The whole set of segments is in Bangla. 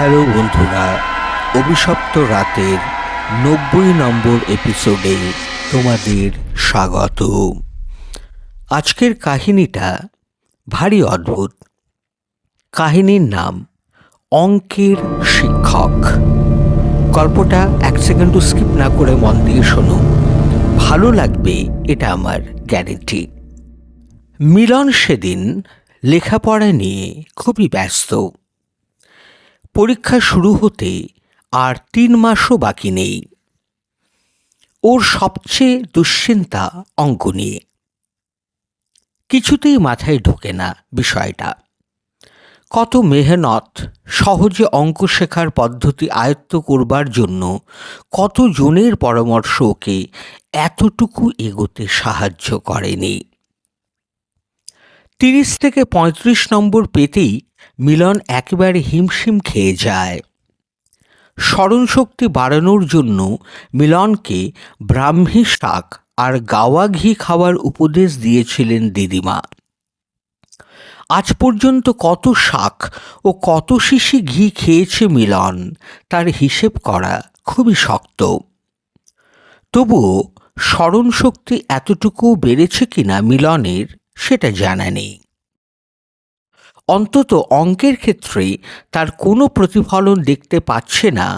হ্যালো বন্ধুরা, অভিশপ্ত রাতের নব্বই নম্বর এপিসোডে তোমাদের স্বাগত। আজকের কাহিনীটা ভারী অদ্ভুত। কাহিনীর নাম, অঙ্কের শিক্ষক। গল্পটা এক সেকেন্ডও স্কিপ না করে মন দিয়ে শোনো। ভালো লাগবে এটা আমার গ্যারেন্টি। মিলন সেদিন লেখাপড়া নিয়ে খুবই ব্যস্ত। পরীক্ষা শুরু হতে আর তিন মাসও বাকি নেই। ওর সবচেয়ে দুশ্চিন্তা অঙ্ক নিয়ে। কিছুতেই মাথায় ঢোকে না বিষয়টা। কত মেহনত, সহজে অঙ্ক শেখার পদ্ধতি আয়ত্ত করবার জন্য কত জনের পরামর্শ ওকে এতটুকু এগোতে সাহায্য করেনি। তিরিশ থেকে পঁয়ত্রিশ নম্বর পেতেই মিলন একেবারে হিমশিম খেয়ে যায়। স্মরণশক্তি বাড়ানোর জন্য মিলনকে ব্রাহ্মী শাক আর গাওয়া ঘি খাওয়ার উপদেশ দিয়েছিলেন দিদিমা। আজ পর্যন্ত কত শাক ও কত শিশি ঘি খেয়েছে মিলন, তার হিসেব করা খুবই শক্ত। তবুও স্মরণশক্তি এতটুকু বেড়েছে কিনা মিলনের, সেটা জানা নেই। অন্তত অঙ্কের ক্ষেত্রে তার কোনো প্রতিফলন দেখতে পাচ্ছে না,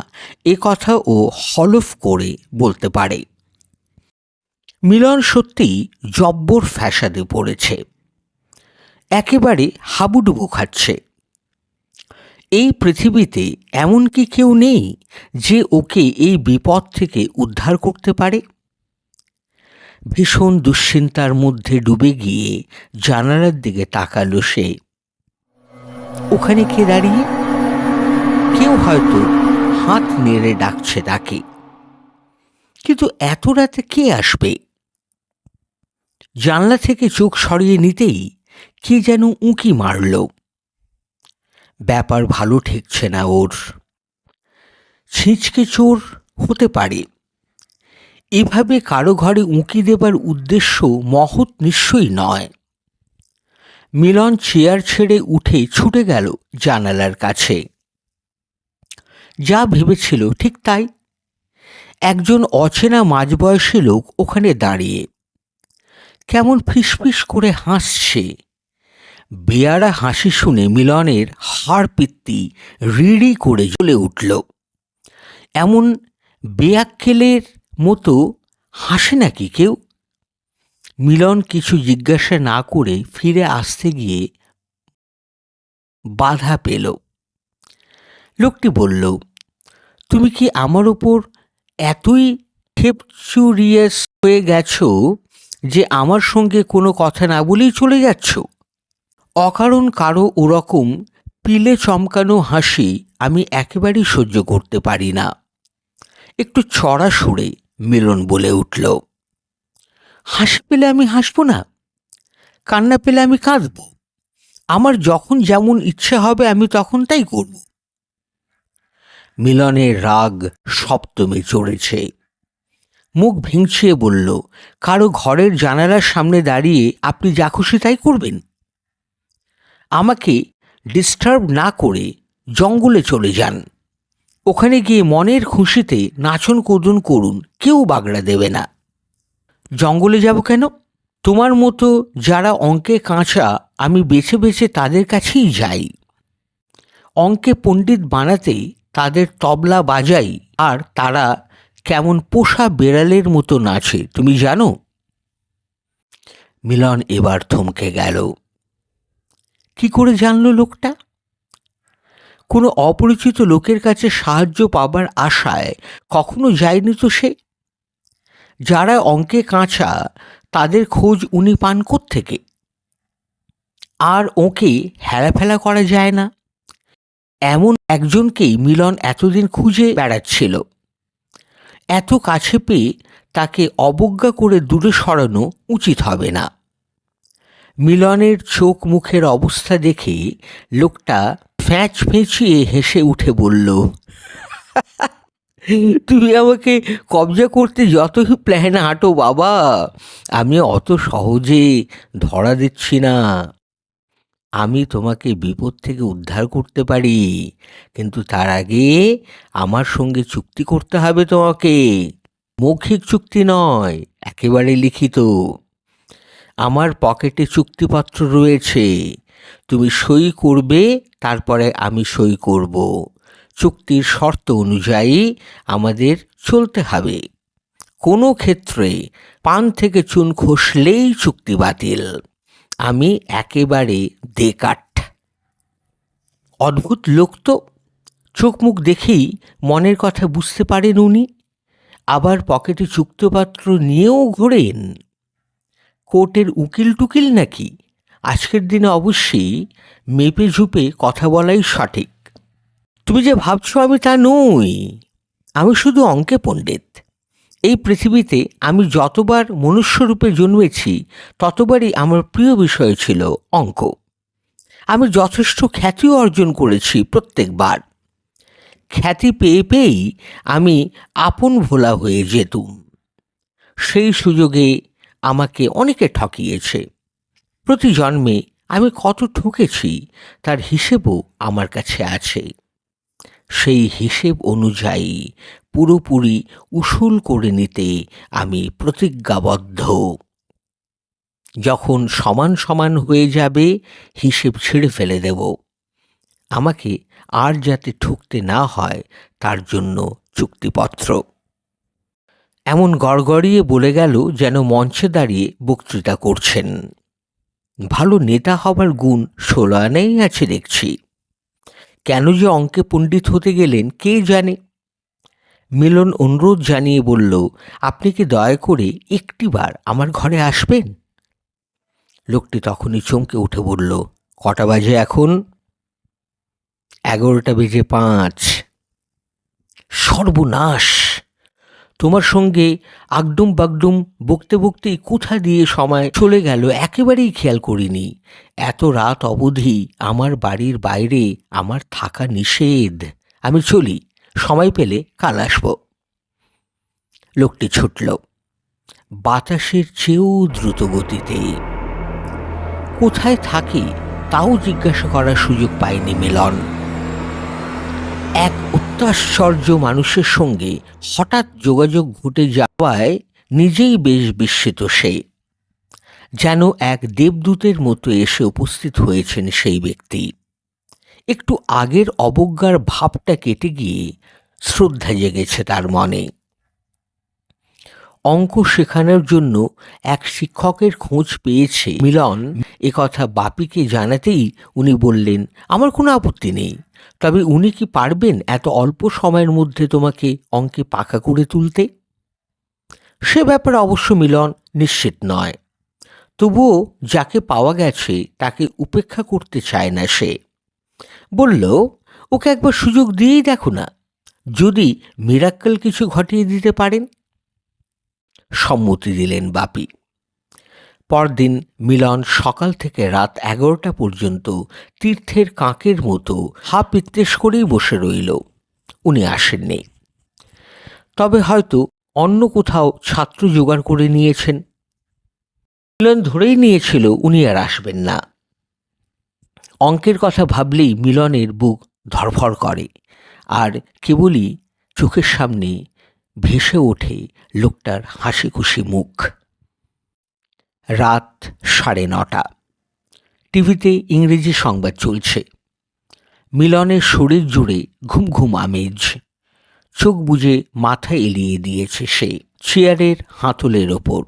এ কথা ও হলফ করে বলতে পারে। মিলন সত্যিই জব্বর ফ্যাসাদে পড়েছে। একেবারে হাবুডুবু খাচ্ছে। এই পৃথিবীতে এমন কি কেউ নেই যে ওকে এই বিপদ থেকে উদ্ধার করতে পারে? ভীষণ দুশ্চিন্তার মধ্যে ডুবে গিয়ে জানালার দিকে তাকালো সে। ওখানে কে দাঁড়িয়ে? কেউ হয়তো হাত নেড়ে ডাকছে তাকে। কিন্তু এত রাতে কে আসবে? জানলা থেকে চোখ সরিয়ে নিতেই কে যেন উঁকি মারল। ব্যাপার ভালো ঠেকছে না ওর। ছিঁচকে চোর হতে পারে। এভাবে কারও ঘরে উঁকি দেবার উদ্দেশ্য মহৎ নিশ্চয়ই নয়। মিলন চেয়ার ছেড়ে উঠে ছুটে গেল জানালার কাছে। যা ভেবেছিল ঠিক তাই। একজন অচেনা মাঝবয়সী লোক ওখানে দাঁড়িয়ে। কেমন ফিসফিস করে হাসছে। বেয়ারা হাসি শুনে মিলনের হাড় পিত্তি রিড়ি করে জ্বলে উঠল। এমন বেয়াক্কেলের মতো হাসে নাকি কেউ? মিলন কিছু জিজ্ঞাসা না করে ফিরে আসতে গিয়ে বাধা পেল। লোকটি বলল, তুমি কি আমার ওপর এতই খেপচুরিয়াস হয়ে গেছো যে আমার সঙ্গে কোনো কথা না বলেই চলে যাচ্ছ? অকারণ কারও ওরকম পিলে চমকানো হাসি আমি একেবারেই সহ্য করতে পারি না। একটু ছড়া সুরে মিলন বলে উঠল। হাসি পেলে আমি হাসবো না, কান্না পেলে আমি কাঁদব। আমার যখন যেমন ইচ্ছে হবে আমি তখন তাই করব। মিলনের রাগ সপ্তমে চড়েছে। মুখ ভেঙচিয়ে বলল, কারও ঘরের জানালার সামনে দাঁড়িয়ে আপনি যা খুশি তাই করবেন। আমাকে ডিস্টার্ব না করে জঙ্গলে চলে যান। ওখানে গিয়ে মনের খুশিতে নাচন কোদন করুন, কেউ বাগড়া দেবে না। জঙ্গলে যাব কেন? তোমার মতো যারা অঙ্কে কাঁচা, আমি বেছে বেছে তাদের কাছেই যাই। অঙ্কে পণ্ডিত বানাতে তাদের তবলা বাজাই, আর তারা কেমন পোষা বেড়ালের মতো নাচে, তুমি জানো? মিলন এবার থমকে গেল। কি করে জানল লোকটা? কোনো অপরিচিত লোকের কাছে সাহায্য পাবার আশায় কখনো যায়নি তো সে? যারা অঙ্কে কাঁচা, তাদের খোঁজ উনি পান থেকে আর ওকে হেলাফেলা করা যায় না। এমন একজনকেই মিলন এতদিন খুঁজে বেড়াচ্ছিল। এত কাছে পেয়ে তাকে অবজ্ঞা করে দূরে সরানো উচিত হবে না। মিলনের চোখ মুখের অবস্থা দেখে লোকটা ফ্যাঁচ ফেঁচিয়ে হেসে উঠে বলল তুমি আমাকে কবজা করতে যতই প্ল্যান হাঁটো বাবা। আমি অত সহজে ধরা দিচ্ছি না। আমি তোমাকে বিপদ থেকে উদ্ধার করতে পারি, কিন্তু তার আগে আমার সঙ্গে চুক্তি করতে হবে তোমাকে। মৌখিক চুক্তি নয়, একেবারে লিখিত। আমার পকেটে চুক্তিপত্র রয়েছে, তুমি সই করবে, তারপরে আমি সই করব। চুক্তির শর্ত অনুযায়ী আমাদের চলতে হবে। কোনো ক্ষেত্রে পান থেকে চুন খসলেই চুক্তি বাতিল। আমি একেবারে দে দেকাট অদ্ভুত লোক তো। চোখ মুখ দেখেই মনের কথা বুঝতে পারেন উনি। আবার পকেটে চুক্তিপত্র নিয়েও ঘোরেন। কোর্টের উকিল টুকিল নাকি? আজকের দিনে অবশ্যই মেপে ঝুপে কথা বলাই সঠিক। তুমি যে ভাবছ আমি তা নই। আমি শুধু অঙ্কে পণ্ডিত। এই পৃথিবীতে আমি যতবার মনুষ্যরূপে জন্মেছি, ততবারই আমার প্রিয় বিষয় ছিল অঙ্ক। আমি যথেষ্ট খ্যাতিও অর্জন করেছি প্রত্যেকবার। খ্যাতি পেয়ে পেয়েই আমি আপন ভোলা হয়ে যেতুম। সেই সুযোগে আমাকে অনেকে ঠকিয়েছে। প্রতি জন্মে আমি কত ঠকেছি, তার হিসেবও আমার কাছে আছে। সেই হিসেব অনুযায়ী পুরোপুরি উসুল করে নিতে আমি প্রতিজ্ঞাবদ্ধ। যখন সমান সমান হয়ে যাবে, হিসেব ছেড়ে ফেলে দেব। আমাকে আর যাতে ঠুকতে না হয়, তার জন্য চুক্তিপত্র। এমন গড়গড়িয়ে বলে গেল যেন মঞ্চে দাঁড়িয়ে বক্তৃতা করছেন। ভালো নেতা হবার গুণ ষোলো আনেই আছে দেখছি। কেন যে অঙ্কে পণ্ডিত হতে গেলেন, কে জানে? মিলন অনুরোধ জানিয়ে বলল, আপনি কি দয়া করে একটিবার আমার ঘরে আসবেন? লোকটি তখনই চমকে উঠে বলল, কটা বাজে এখন? এগারোটা বেজে পাঁচ। সর্বনাশ! তোমার সঙ্গে আগডুম বাগডুম, বকতে বকতেই কোথা দিয়ে সময় চলে গেল, একেবারেই খেয়াল করিনি। এত রাত অবধি আমার বাড়ির বাইরে আমার থাকা নিষেধ। আমি চলি, সময় পেলে কাল আসব। লোকটি ছুটল। বাতাসের চেয়েও দ্রুত গতিতে। কোথায় থাকে তাও জিজ্ঞাসা করার সুযোগ পায়নি মিলন। এক অত্যাশ্চর্য মানুষের সঙ্গে হঠাৎ যোগাযোগ ঘটে যাওয়ায় নিজেই বেশ বিস্মিত সে। যেন এক দেবদূতের মতো এসে উপস্থিত হয়েছেন সেই ব্যক্তি। একটু আগের অবজ্ঞার ভাবটা কেটে গিয়ে শ্রদ্ধা জেগেছে তার মনে। অঙ্ক শেখানোর জন্য এক শিক্ষকের খোঁজ পেয়েছে। মিলন কথা বাপিকে জানাতেই উনি বললেন, আমার কোনো আপত্তি নেই। তবে উনি কি পারবেন এত অল্প সময়ের মধ্যে তোমাকে অঙ্কে পাকা করে তুলতে? সে ব্যাপারে অবশ্য মিলন নিশ্চিত নয়। তবুও যাকে পাওয়া গেছে তাকে উপেক্ষা করতে চায় না সে। বলল, ওকে একবার সুযোগ দিয়েই দেখো না। যদি মিরাক্কেল কিছু ঘটিয়ে দিতে পারেন? সম্মতি দিলেন বাপি। পরদিন মিলন সকাল থেকে রাত এগারোটা পর্যন্ত তীর্থের কাকের মতো হা পিত্তেশ করেই বসে রইল। উনি আসেননি। তবে হয়তো অন্য কোথাও ছাত্র জোগাড় করে নিয়েছেন। মিলন ধরেই নিয়েছিল উনি আর আসবেন না। অঙ্কের কথা ভাবলেই মিলনের বুক ধরফর করে, আর কেবলই চোখের সামনে ভেসে ওঠে লোকটার হাসি খুশি মুখ। রাত সাড়ে নটা। টিভিতে ইংরেজি সংবাদ চলছে। মিলনের শরীর জুড়ে ঘুম ঘুম আমেজ। চোখ বুঝে মাথা এলিয়ে দিয়েছে সে চেয়ারের হাতলের ওপর।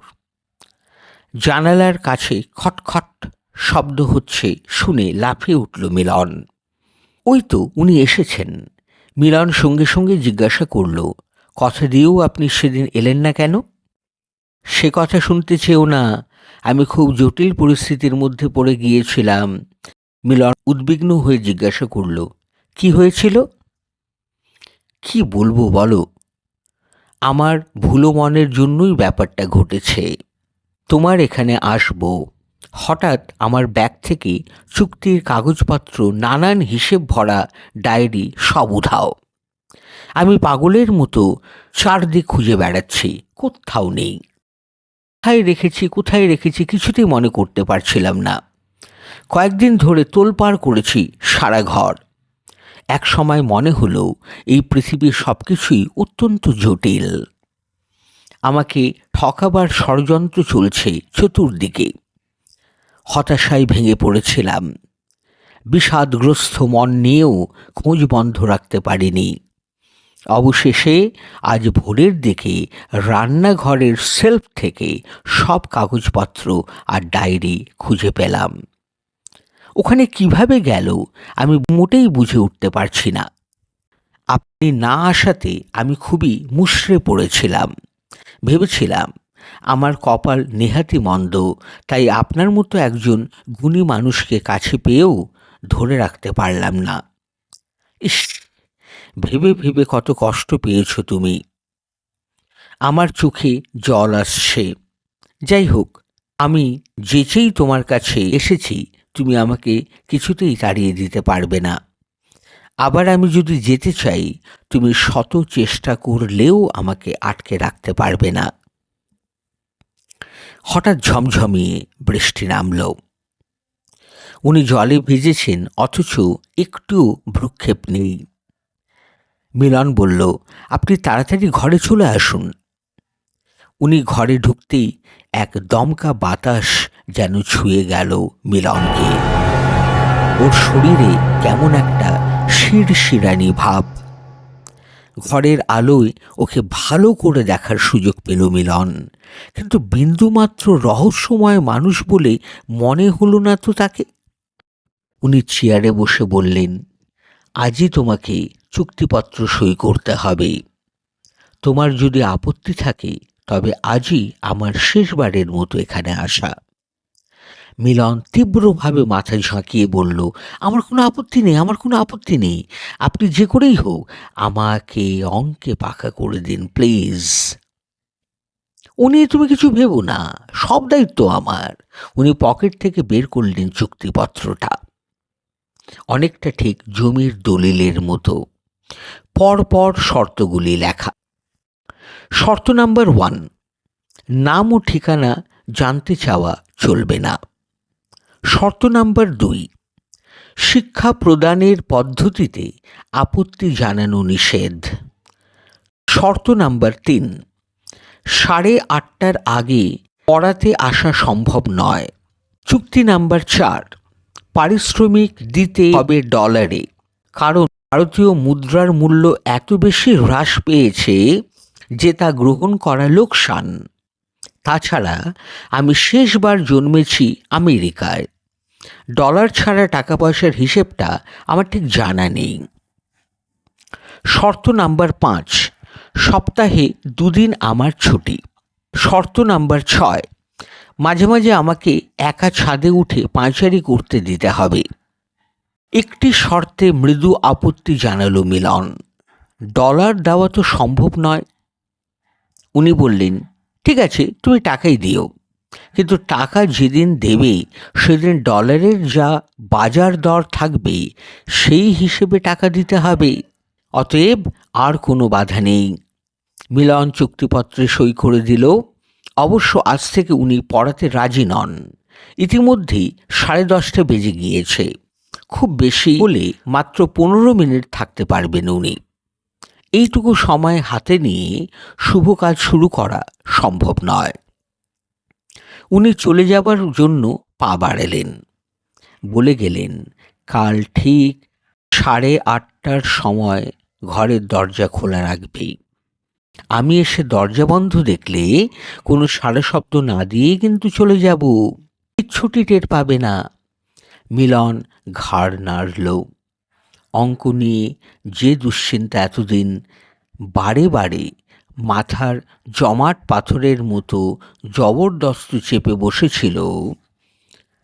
জানালার কাছে খটখট শব্দ হচ্ছে শুনে লাফিয়ে উঠল মিলন। ওই তো উনি এসেছেন। মিলন সঙ্গে সঙ্গে জিজ্ঞাসা করল কথা দিয়েও আপনি সেদিন এলেন না কেন? সে কথা শুনতে চেয়েও না, আমি খুব জটিল পরিস্থিতির মধ্যে পড়ে গিয়েছিলাম। মিলন উদ্বিগ্ন হয়ে জিজ্ঞাসা করল, কি হয়েছিল? কি বলব বলো, আমার ভুলো মনের জন্যই ব্যাপারটা ঘটেছে। তোমার এখানে আসব। হঠাৎ আমার ব্যাগ থেকে চুক্তির কাগজপত্র, নানান হিসেব ভরা ডায়েরি সব উধাও। আমি পাগলের মতো চারদিক খুঁজে বেড়াচ্ছি, কোথাও নেই। কোথায় রেখেছি কোথায় রেখেছি কিছুতেই মনে করতে পারছিলাম না। কয়েকদিন ধরে তোলপাড় করেছি সারা ঘর। এক সময় মনে হলো এই পৃথিবীর সব কিছুই অত্যন্ত জটিল। আমাকে ঠকাবার ষড়যন্ত্র চলছে চতুর্দিকে। হতাশায় ভেঙে পড়েছিলাম। বিষাদগ্রস্ত মন নিয়েও খোঁজ বন্ধ রাখতে পারিনি। অবশেষে আজ ভোরের দিকে রান্নাঘরের সেলফ থেকে সব কাগজপত্র আর ডায়েরি খুঁজে পেলাম। ওখানে কীভাবে গেল আমি মোটেই বুঝে উঠতে পারছি না। আপনি না আসাতে আমি খুবই মুশড়ে পড়েছিলাম। ভেবেছিলাম, আমার কপাল নেহাতি মন্দ, তাই আপনার মতো একজন গুণী মানুষকে কাছে পেয়েও ধরে রাখতে পারলাম না। ইস! ভেবে ভেবে কত কষ্ট পেয়েছ তুমি। আমার চোখে জল আসছে। যাই হোক, আমি যেচেই তোমার কাছে এসেছি, তুমি আমাকে কিছুতেই তাড়িয়ে দিতে পারবে না। আবার আমি যদি যেতে চাই, তুমি শত চেষ্টা করলেও আমাকে আটকে রাখতে পারবে না। হঠাৎ ঝমঝমিয়ে বৃষ্টি নামল। উনি জলে ভিজেছেন, অথচ একটু ভ্রুক্ষেপ নেই। মিলন বলল, আপনি তাড়াতাড়ি ঘরে চলে আসুন। উনি ঘরে ঢুকতেই এক দমকা বাতাস যেন ছুঁয়ে গেল মিলনকে। ওর শরীরে কেমন একটা শিরশিরানি ভাব। ঘরের আলোয় ওকে ভালো করে দেখার সুযোগ পেল মিলন। কিন্তু বিন্দুমাত্র রহস্যময় মানুষ বলে মনে হলো না তো তাকে। উনি চেয়ারে বসে বললেন, আজই তোমাকে চুক্তিপত্র সই করতে হবে। তোমার যদি আপত্তি থাকে, তবে আজই আমার শেষবারের মতো এখানে আসা। মিলন তীব্রভাবে মাথা ঝাঁকিয়ে বলল, আমার কোনো আপত্তি নেই, আমার কোনো আপত্তি নেই। আপনি যে করেই হোক, আমাকে অঙ্কে পাকা করে দিন, প্লিজ। উনি তুমি কিছু ভেবো না, সব দায়িত্ব আমার। উনি পকেট থেকে বের করলেন চুক্তিপত্রটা। অনেকটা ঠিক জমির দলিলের মতো। পরপর শর্তগুলি লেখা। শর্ত নাম্বার ওয়ান, নাম ও ঠিকানা জানতে চাওয়া চলবে না। শর্ত নাম্বার দুই, শিক্ষা প্রদানের পদ্ধতিতে আপত্তি জানানো নিষেধ। শর্ত নাম্বার তিন, সাড়ে আটটার আগে পড়াতে আসা সম্ভব নয়। চুক্তি নাম্বার চার, পারিশ্রমিক দিতে হবে ডলারে, কারণ ভারতীয় মুদ্রার মূল্য এত বেশি হ্রাস পেয়েছে যে তা গ্রহণ করা লোকসান। তাছাড়া আমি শেষবার জন্মেছি আমেরিকায়। ডলার ছাড়া টাকা পয়সার হিসেবটা আমার ঠিক জানা নেই। শর্ত নাম্বার পাঁচ, সপ্তাহে দুদিন আমার ছুটি। শর্ত নাম্বার ছয়, মাঝে মাঝে আমাকে একা ছাদে উঠে পাঁচারি করতে দিতে হবে। একটি শর্তে মৃদু আপত্তি জানালো মিলন। ডলার দেওয়া তো সম্ভব নয়। উনি বললেন, ঠিক আছে, তুমি টাকাই দিও। কিন্তু টাকা যেদিন দেবে, সেদিন ডলারের যা বাজার দর থাকবে, সেই হিসেবে টাকা দিতে হবে। অতএব আর কোনো বাধা নেই। মিলন চুক্তিপত্রে সই করে দিল। অবশ্য আজ থেকে উনি পড়াতে রাজি নন। ইতিমধ্যেই সাড়ে দশটা বেজে গিয়েছে। খুব বেশি হলে মাত্র পনেরো মিনিট থাকতে পারবেন উনি। এইটুকু সময় হাতে নিয়ে শুভ কাজ শুরু করা সম্ভব নয়। উনি চলে যাবার জন্য পা বাড়ালেন। বলে গেলেন, কাল ঠিক সাড়ে আটটার সময় ঘরের দরজা খোলা রাখবে। আমি এসে দরজা বন্ধ দেখলে কোনো সাড়ে শব্দ না দিয়েই কিন্তু চলে যাব। কিচ্ছুটি টের পাবে না। মিলন ঘাড় নাড়ল অঙ্ক নিয়ে যে দুশ্চিন্তা এতদিন বারে বারে মাথার জমাট পাথরের মতো জবরদস্ত চেপে বসেছিল,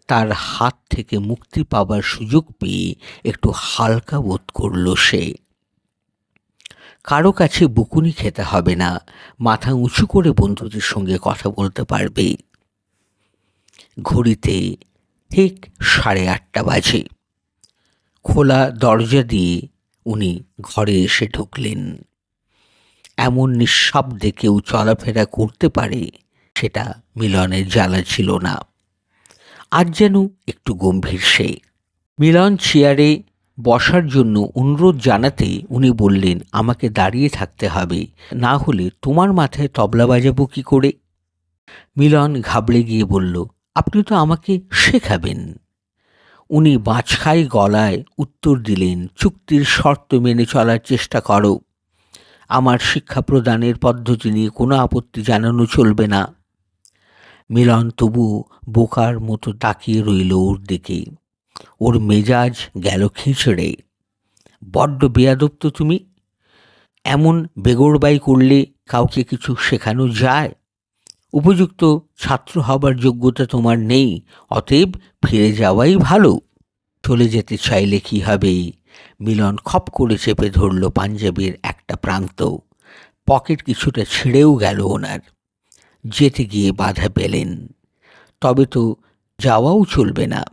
তার হাত থেকে মুক্তি পাবার সুযোগ পেয়ে একটু হালকা বোধ করল সে। কারও কাছে বকুনি খেতে হবে না, মাথা উঁচু করে বন্ধুদের সঙ্গে কথা বলতে পারবে। ঘড়িতে ঠিক সাড়ে আটটা বাজে। খোলা দরজা দিয়ে উনি ঘরে এসে ঢুকলেন। এমন নিঃশব্দে কেউ চলাফেরা করতে পারে সেটা মিলনের জ্বালা ছিল না। আজ যেন একটু গম্ভীর সে। মিলন চেয়ারে বসার জন্য অনুরোধ জানাতে উনি বললেন, আমাকে দাঁড়িয়ে থাকতে হবে, না হলে তোমার মাথায় তবলা বাজাবো কী করে? মিলন ঘাবড়ে গিয়ে বলল আপনি তো আমাকে শেখাবেন। উনি বাঁচখাই গলায় উত্তর দিলেন, চুক্তির শর্ত মেনে চলার চেষ্টা করো। আমার শিক্ষা প্রদানের পদ্ধতি নিয়ে কোনো আপত্তি জানানো চলবে না। মিলন তবু বোকার মতো তাকিয়ে রইল ওর দিকে। ওর মেজাজ গেল খিঁচড়ে। বড্ড বেয়াদব তো তুমি। এমন বেগড়বাই করলে কাউকে কিছু শেখানো যায়? উপযুক্ত ছাত্র হবার যোগ্যতা তোমার নেই, অতএব ফিরে যাওয়াই ভালো। চলে যেতে চাইলে কি হবে? মিলন খপ করে চেপে ধরল পাঞ্জাবের একটা প্রান্ত। পকেট কিছুটা ছিঁড়েও গেল ওনার। যেতে গিয়ে বাধা পেলেন। তবে তো যাওয়াও চলবে না।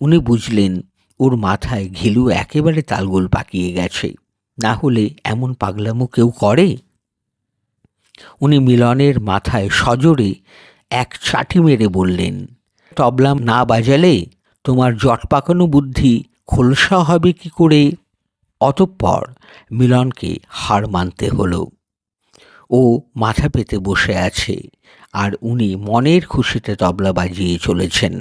উনি বুঝলেন, ওর মাথায় ঘিলু একেবারে তালগোল পাকিয়ে গেছে। না হলে এমন পাগলামো কেউ করে? উনি মিলনের মাথায় সজোরে এক চাটি মেরে বললেন, তবলাম না বাজালে তোমার জট পাকানো বুদ্ধি খোলসা হবে কি করে? অতঃপর মিলনকে হার মানতে হলো। ও মাথা পেতে বসে আছে, আর উনি মনের খুশিতে তবলা বাজিয়ে চলেছেন।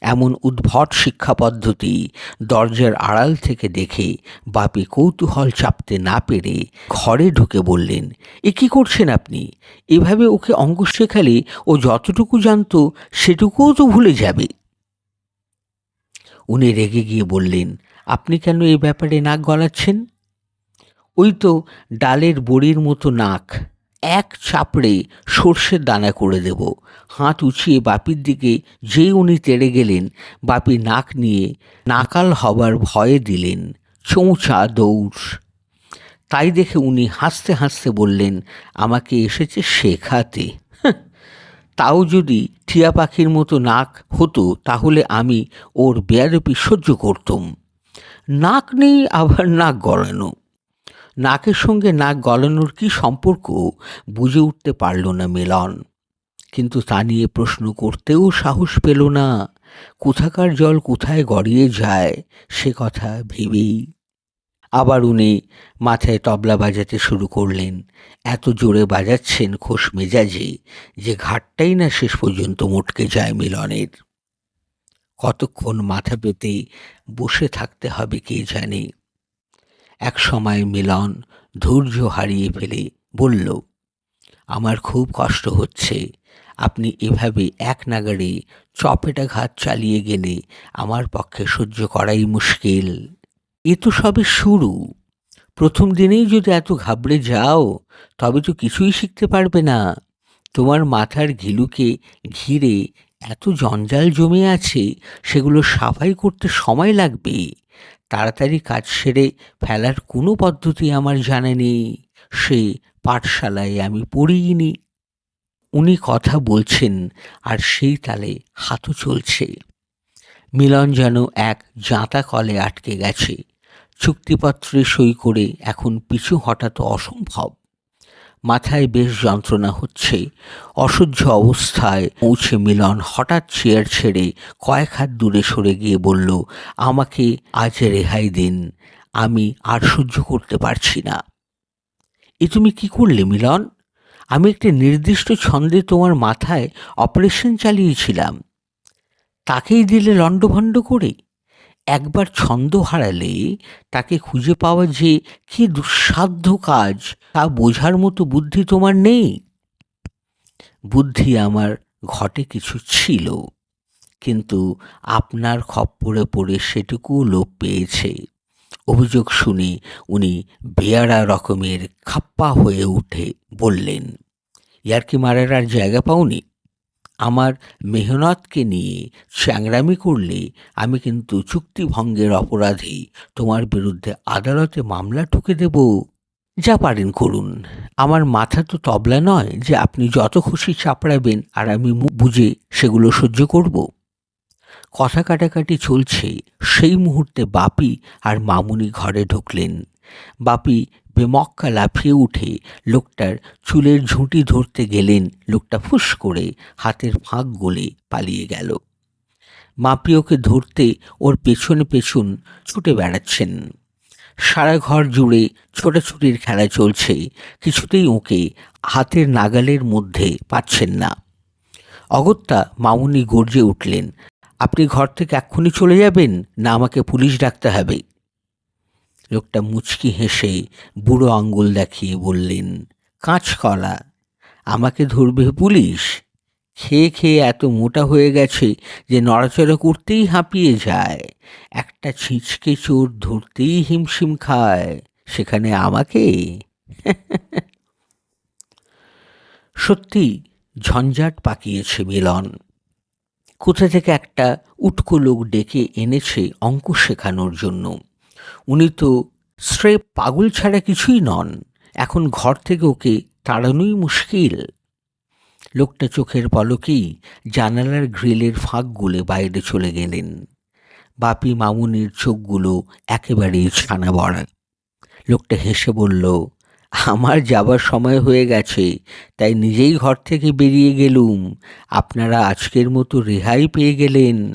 এমন উদ্ভট শিক্ষা পদ্ধতি দরজার আড়াল থেকে দেখে বাপি কৌতূহল চাপতে না পেরে ঘরে ঢুকে বললেন, এ কী করছেন আপনি? এভাবে ওকে অঙ্ক শেখালে ও যতটুকু জানতো সেটুকুও তো ভুলে যাবে। উনি রেগে গিয়ে বললেন, আপনি কেন এই ব্যাপারে নাক গলাচ্ছেন? ওই তো ডালের বড়ির মতো নাক, এক চাপড়ে সর্ষের দানা করে দেব। হাত উঁচিয়ে বাপির দিকে যেই উনি তেড়ে গেলেন, বাপি নাক নিয়ে নাকাল হবার ভয়ে দিলেন, চৌচা দৌড়। তাই দেখে উনি হাসতে হাসতে বললেন, আমাকে এসেছে শেখাতে। তাও যদি টিয়া পাখির মতো নাক হতো, তাহলে আমি ওর বেয়ারপি সহ্য করতুম। নাক নেই, আবার নাক গলানো? নাকের সঙ্গে নাক গলানোর কি সম্পর্ক? বুঝে উঠতে পারল না মিলন। কিন্তু তা নিয়ে প্রশ্ন করতেও সাহস পেল না। কোথাকার জল কোথায় গড়িয়ে যায়, সে কথা ভেবেই। আবার উনি মাথায় তবলা বাজাতে শুরু করলেন। এত জোরে বাজাচ্ছেন খোশ মেজাজে যে ঘাটটাই না শেষ পর্যন্ত মোটকে যায় মিলনের। কতক্ষণ মাথা পেতে বসে থাকতে হবে কে জানে। এক সময় মিলন ধৈর্য হারিয়ে ফেলে বলল, আমার খুব কষ্ট হচ্ছে। আপনি এভাবে এক নাগাড়ে চপেটা ঘাত চালিয়ে গেলে আমার পক্ষে সহ্য করাই মুশকিল। এ তো সবে শুরু। প্রথম দিনেই যদি এত ঘাবড়ে যাও, তবে তো কিছুই শিখতে পারবে না। তোমার মাথার ঘিলুকে ঘিরে এত জঞ্জাল জমে আছে, সেগুলো সাফাই করতে সময় লাগবে। তাড়াতাড়ি কাজ সেরে ফেলার কোনো পদ্ধতি আমার জানা নেই। সে পাঠশালায় আমি পড়িনি উনি কথা বলছেন আর সেই তালে হাতও চলছে। মিলন যেন এক জাঁতা কলে আটকে গেছে। চুক্তিপত্রে সই করে এখন পিছু হঠাৎ অসম্ভব। মাথায় বেশ যন্ত্রণা হচ্ছে। অসহ্য অবস্থায় পৌঁছে মিলন হঠাৎ চেয়ার ছেড়ে কয়েক হাত দূরে সরে গিয়ে বলল, আমাকে আজ রেহাই দিন। আমি আর সহ্য করতে পারছি না। এ তুমি কি করলে মিলন? আমি একটি নির্দিষ্ট ছন্দে তোমার মাথায় অপারেশন চালিয়েছিলাম। তাকেই দিলে লণ্ডভণ্ড করে? একবার ছন্দ হারালে তাকে খুঁজে পাওয়া যে কি দুঃসাধ্য কাজ, তা বোঝার মতো বুদ্ধি তোমার নেই। বুদ্ধি আমার ঘটে কিছু ছিল, কিন্তু আপনার খপ্পরে পড়ে সেটুকুও লোপ পেয়েছে। অভিযোগ শুনে উনি বেয়ারা রকমের খাপ্পা হয়ে উঠে বললেন, ইয়ার্কি মারার আর জায়গা পাওনি? আমার মেহনতকে নিয়ে চ্যাংরামি করলে আমি কিন্তু চুক্তিভঙ্গের অপরাধে। তোমার বিরুদ্ধে আদালতে মামলা ঠুকে দেব। যা পারেন করুন। আমার মাথা তো তবলা নয় যে আপনি যত খুশি চাপড়াবেন আর আমি বুঝে সেগুলো সহ্য করব। কথা কাটাকাটি চলছে সেই মুহূর্তে বাপি আর মামুনি ঘরে ঢুকলেন। বাপি বেমক্কা লাফিয়ে উঠে লোকটার চুলের ঝুঁটি ধরতে গেলেন। লোকটা ফুস করে হাতের ফাঁক গলে পালিয়ে গেল। মাপি ওকে ধরতে ওর পেছনে পেছন ছুটে বেড়াচ্ছেন। সারা ঘর জুড়ে ছোটাছুটির খেলা চলছে। কিছুতেই ওকে হাতের নাগালের মধ্যে পাচ্ছেন না। অগত্যা মামুনি গর্জে উঠলেন। আপনি ঘর থেকে এক্ষুনি চলে যাবেন না আমাকে পুলিশ ডাকতে হবে। লোকটা মুচকি হেসে বুড়ো আঙ্গুল দেখিয়ে বললেন কাঁচকলা আমাকে ধরবে পুলিশ? খেয়ে খেয়ে এত মোটা হয়ে গেছে যে নড়াচড়া করতেই হাঁপিয়ে যায়। একটা ছিঁচকে চোর ধরতেই হিমশিম খায়, সেখানে আমাকে? সত্যি ঝঞ্ঝাট পাকিয়েছে মিলন। কোথা থেকে একটা উটকো লোক ডেকে এনেছে অঙ্ক শেখানোর জন্য? উনি তো স্ট্রে পাগল ছাড়া কিছুই নন। এখন ঘর থেকে ওকে তাড়ানোই মুশকিল। লোকটা চোখের পলকেই জানালার গ্রিলের ফাঁক গুলে বাইরে চলে গেলেন। বাপি মামুনির চোখগুলো একেবারেই ছানা বড়া লোকটা হেসে বলল আমার যাবার সময় হয়ে গেছে, তাই নিজেই ঘর থেকে বেরিয়ে গেলুম। আপনারা আজকের মতো রেহাই পেয়ে গেলেন।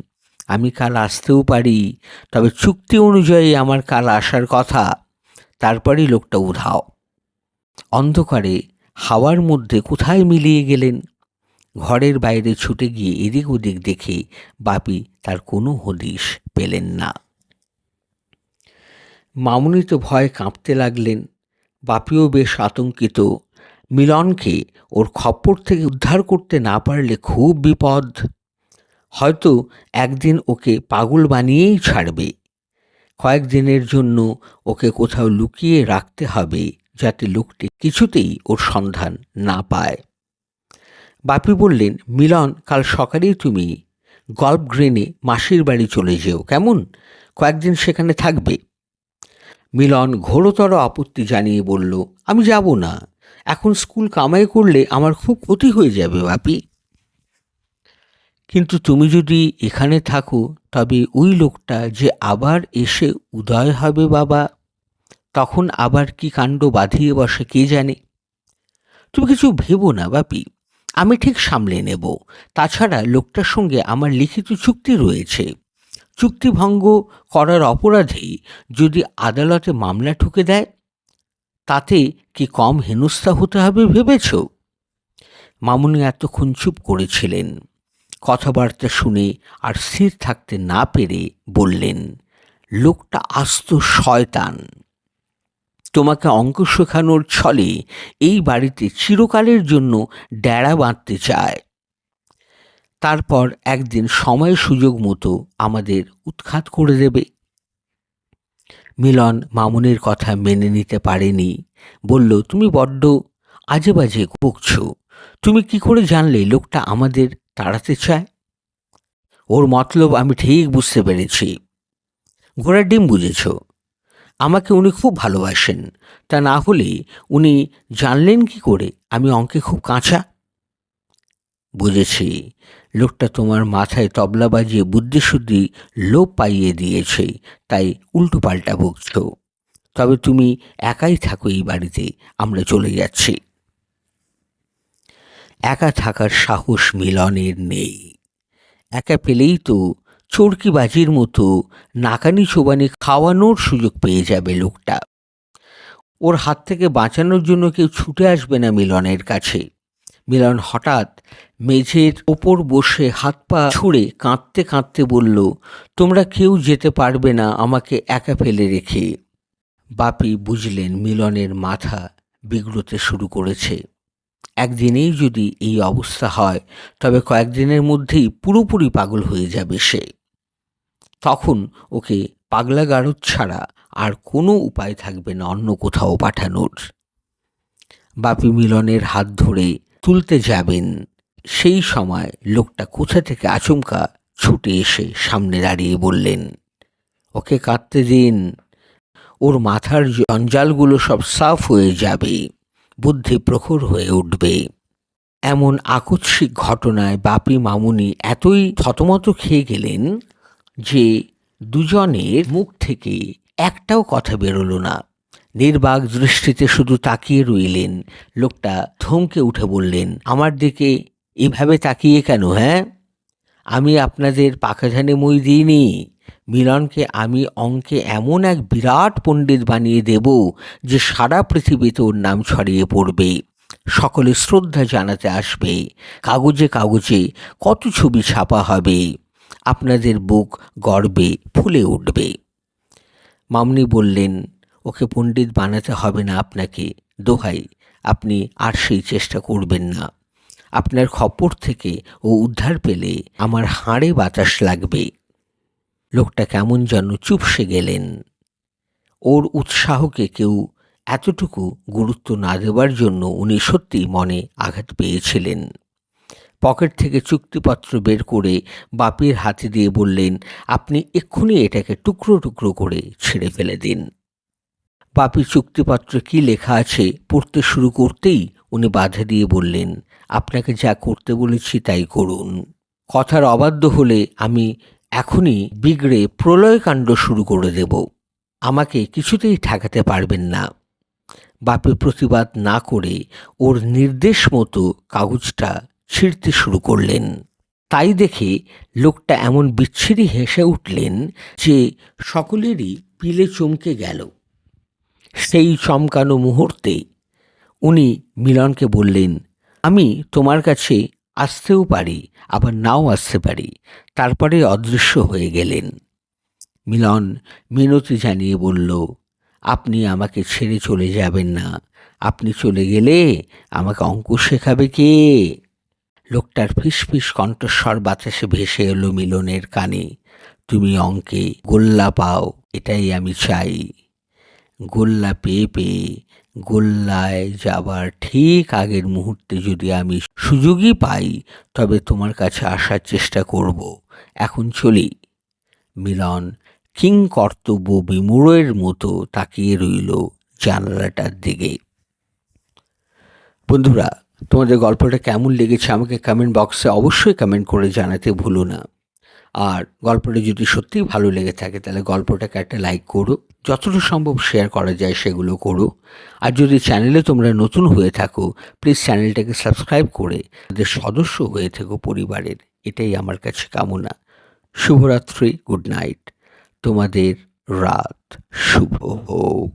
আমি কাল আসতেও পারি, তবে চুক্তি অনুযায়ী আমার কাল আসার কথা। তারপরেই লোকটা উধাও। অন্ধকারে হাওয়ার মধ্যে কোথায় মিলিয়ে গেলেন? ঘরের বাইরে ছুটে গিয়ে এদিক ওদিক দেখে বাপি তার কোনো হদিশ পেলেন না। মামুনি তো ভয় কাঁপতে লাগলেন। বাপিও বেশ আতঙ্কিত। মিলনকে ওর খপ্পর থেকে উদ্ধার করতে না পারলে খুব বিপদ। হয়তো একদিন ওকে পাগল বানিয়েই ছাড়বে। কয়েকদিনের জন্য ওকে কোথাও লুকিয়ে রাখতে হবে যাতে লোকটি কিছুতেই ওর সন্ধান না পায়। বাপি বললেন, মিলন, কাল সকালেই তুমি গল্ফ গ্রেনে মাসির বাড়ি চলে যেও। কেমন? কয়েকদিন সেখানে থাকবে। মিলন ঘোরতর আপত্তি জানিয়ে বলল, আমি যাব না। এখন স্কুল কামাই করলে আমার খুব ক্ষতি হয়ে যাবে, বাপি। কিন্তু তুমি যদি এখানে থাকো, তবে ওই লোকটা যে আবার এসে উদয় হবে, বাবা, তখন আবার কি কাণ্ড বাঁধিয়ে বসে, কে জানে? তুমি কিছু ভেবো না, বাপি। আমি ঠিক সামলে নেব। তাছাড়া লোকটার সঙ্গে আমার লিখিত চুক্তি রয়েছে। চুক্তিভঙ্গ করার অপরাধে যদি আদালতে মামলা ঠুকে দেয়, তাতে কি কম হেনস্থা হতে হবে ভেবেছ? মামুনি এতক্ষণ চুপ করেছিলেন। কথাবার্তা শুনে আর স্থির থাকতে না পেরে বললেন, লোকটা আস্ত শয়তান। তোমাকে অঙ্ক শেখানোর ছলে এই বাড়িতে চিরকালের জন্য ডেড়া বাঁধতে চায়। তারপর একদিন সময় সুযোগ মতো আমাদের উৎখাত করে দেবে। মিলন মামুনের কথা মেনে নিতে পারেনি। বলল, তুমি বড্ড আজে বাজে বকছ। তুমি কি করে জানলে লোকটা আমাদের তাড়াতে চায়? ওর মতলব আমি ঠিক বুঝতে পেরেছি। ঘোড়ার ডিম বুঝেছ। আমাকে উনি খুব ভালোবাসেন। তা না হলে উনি জানলেন কি করে? আমি অঙ্কে খুব কাঁচা। বুঝেছি। লোকটা তোমার মাথায় তবলা বাজিয়ে বুদ্ধিশুদ্ধি লোপ পাইয়ে দিয়েছে, তাই উল্টো পাল্টা বকছ। তবে তুমি একাই থাকো এই বাড়িতে, আমরা চলে যাচ্ছি। একা থাকার সাহস মিলনের নেই। একা পেলেই তো চরকিবাজির মতো নাকানি চোবানি খাওয়ানোর সুযোগ পেয়ে যাবে লোকটা। ওর হাত থেকে বাঁচানোর জন্য কেউ ছুটে আসবে না মিলনের কাছে। মিলন হঠাৎ মেঝের ওপর বসে হাত পা ছুঁড়ে কাঁদতে কাঁদতে বলল, তোমরা কেউ যেতে পারবে না আমাকে একা ফেলে রেখে। বাপি বুঝলেন মিলনের মাথা বিগড়তে শুরু করেছে। একদিনেই যদি এই অবস্থা হয়, তবে কয়েকদিনের মধ্যেই পুরোপুরি পাগল হয়ে যাবে সে। তখন ওকে পাগলা গারদ ছাড়া আর কোনো উপায় থাকবে না অন্য কোথাও পাঠানোর। বাপি মিলনের হাত ধরে তুলতে যাবেন। সেই সময় লোকটা কোথা থেকে আচমকা ছুটে এসে সামনে দাঁড়িয়ে বললেন, ওকে কাঁদতে দিন। ওর মাথার জঞ্জালগুলো সব সাফ হয়ে যাবে, বুদ্ধি প্রখর হয়ে উঠবে। এমন আকস্মিক ঘটনায় বাপি মামুনি এতই থতমত খেয়ে গেলেন যে দুজনের মুখ থেকে একটাও কথা বেরোলো না। নির্বাক দৃষ্টিতে শুধু তাকিয়ে রইলেন। লোকটা থমকে উঠে বললেন, আমার দিকে এভাবে তাকিয়ে কেন হ্যাঁ? আমি আপনাদের পাখাঝানে মই দিইনি। মিলনকে আমি অঙ্কে এমন এক বিরাট পণ্ডিত বানিয়ে দেব যে সারা পৃথিবীতে ওর নাম ছড়িয়ে পড়বে। সকলে শ্রদ্ধা জানাতে আসবে। কাগজে কাগজে কত ছবি ছাপা হবে। আপনাদের বুক গর্বে ফুলে উঠবে। মামনি বললেন ওকে পণ্ডিত বানাতে হবে না আপনাকে। দোহাই, আপনি আর সেই চেষ্টা করবেন না। আপনার খপর থেকে ও উদ্ধার পেলে আমার হাড়ে বাতাস লাগবে। লোকটা কেমন যেন চুপসে গেলেন। ওর উৎসাহকে কেউ এতটুকু গুরুত্ব না দেওয়ার জন্য উনি সত্যি মনে আঘাত পেয়েছিলেন। পকেট থেকে চুক্তিপত্র বের করে বাপির হাতে দিয়ে বললেন, আপনি এক্ষুনি এটাকে টুকরো টুকরো করে ছেড়ে ফেলে দিন। বাপি চুক্তিপত্রে কি লেখা আছে পড়তে শুরু করতেই উনি বাধা দিয়ে বললেন, আপনাকে যা করতে বলেছি তাই করুন। কথার অবাধ্য হলে আমি এখনই বিগড়ে প্রলয়কাণ্ড শুরু করে দেব। আমাকে কিছুতেই ঠেকাতে পারবেন না। বাপে প্রতিবাদ না করে ওর নির্দেশ মতো কাগজটা ছিঁড়তে শুরু করলেন। তাই দেখে লোকটা এমন বিচ্ছিরি হেসে উঠলেন যে সকলেরই পিলে চমকে গেল। সেই চমকানো মুহূর্তে উনি মিলনকে বললেন, আমি তোমার কাছে আসতেও পারি, আবার নাও আসতে পারি। তারপরে অদৃশ্য হয়ে গেলেন। মিলন মিনতি জানিয়ে বলল, আপনি আমাকে ছেড়ে চলে যাবেন না। আপনি চলে গেলে আমাকে অঙ্ক শেখাবে কে? লোকটার ফিসফিস কণ্ঠস্বর বাতাসে ভেসে এলো মিলনের কানে, তুমি অঙ্কে গোল্লা পাও, এটাই আমি চাই। গোল্লা পেয়ে পেয়ে গোল্লায় যাবার ঠিক আগের মুহূর্তে যদি আমি সুযোগই পাই, তবে তোমার কাছে আসার চেষ্টা করব। এখন চলি। মিলন কিং কর্তব্য বিমূঢ়ের মতো তাকিয়ে রইল জানালাটার দিকে। বন্ধুরা, তোমাদের গল্পটা কেমন লেগেছে আমাকে কমেন্ট বক্সে অবশ্যই কমেন্ট করে জানাতে ভুলো না। আর গল্পটা যদি সত্যিই ভালো লেগে থাকে, তাহলে গল্পটাকে একটা লাইক করো। যতটা সম্ভব শেয়ার করা যায় সেগুলো করো। আর যদি চ্যানেলে তোমরা নতুন হয়ে থাকো প্লিজ চ্যানেলটাকে সাবস্ক্রাইব করে তাদের সদস্য হয়ে থেকো পরিবারের। এটাই আমার কাছে কামনা। শুভরাত্রি গুড নাইট তোমাদের রাত শুভ হোক।